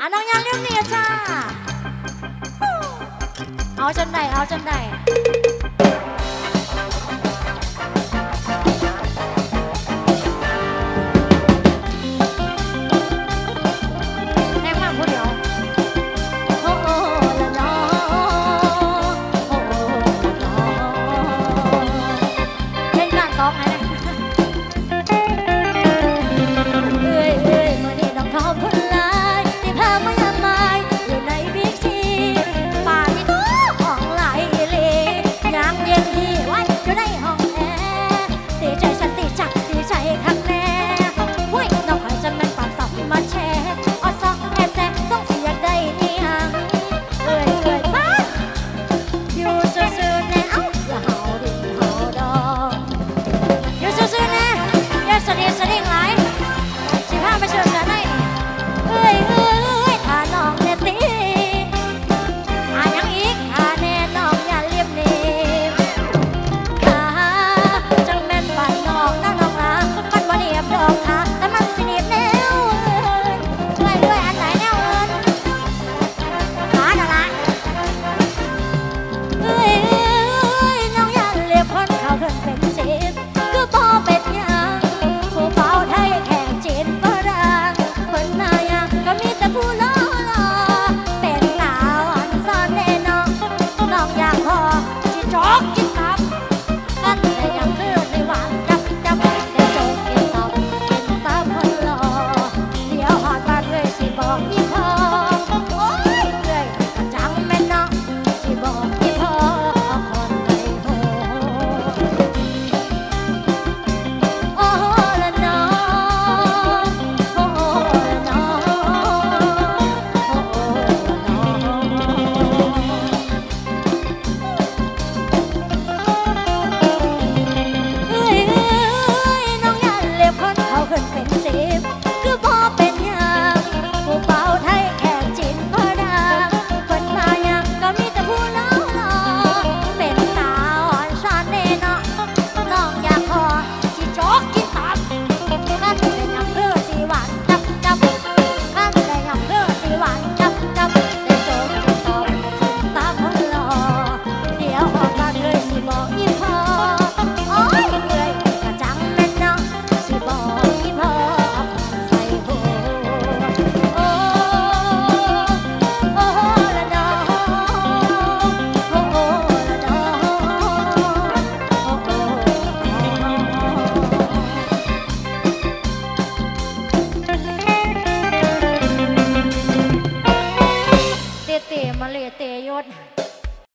อะน้องยังเรื่องนี้จ้าเอาจนไหนเอาจนไหน ด